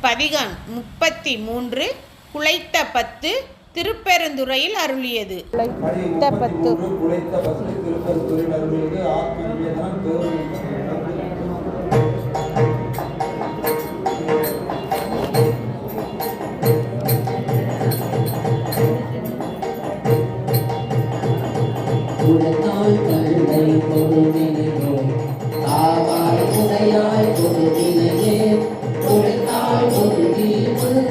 பதிகம் முப்பத்தி மூன்று குலைத்த பத்து திருப்பெருந்துறையில் அருளியது. குலைத்த பத்து 네.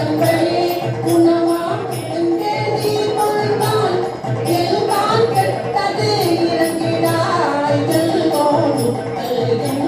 Thank you.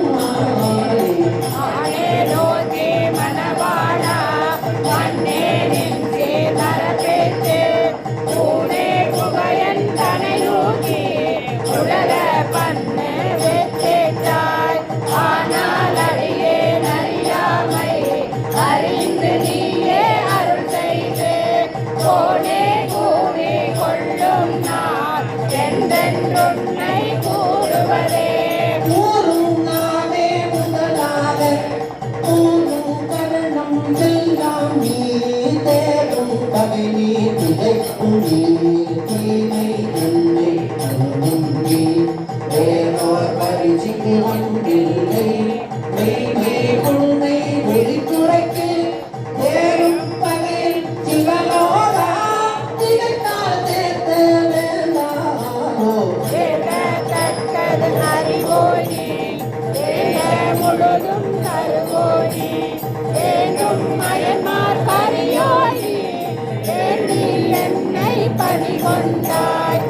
பணி கொண்டாய்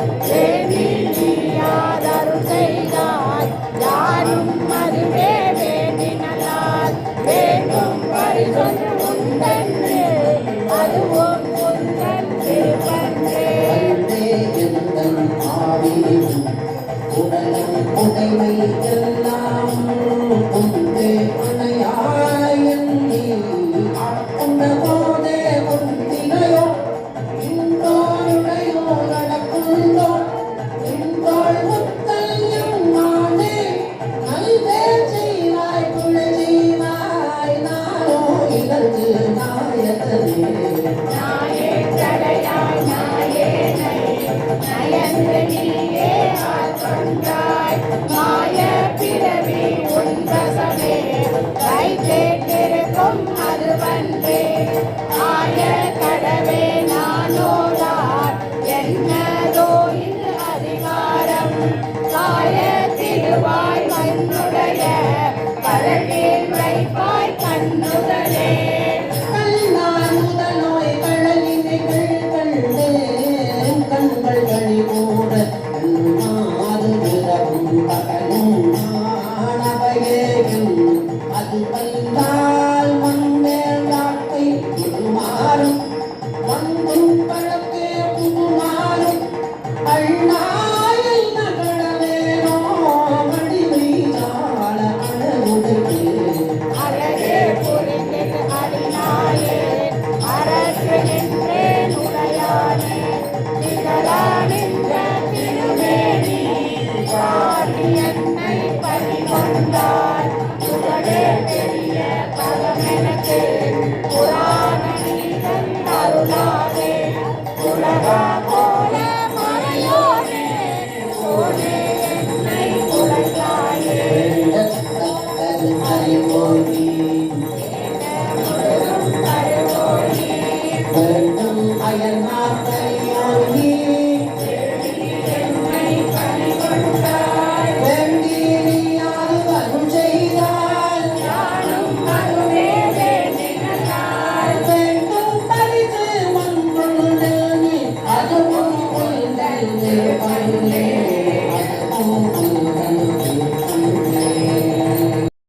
爱我一。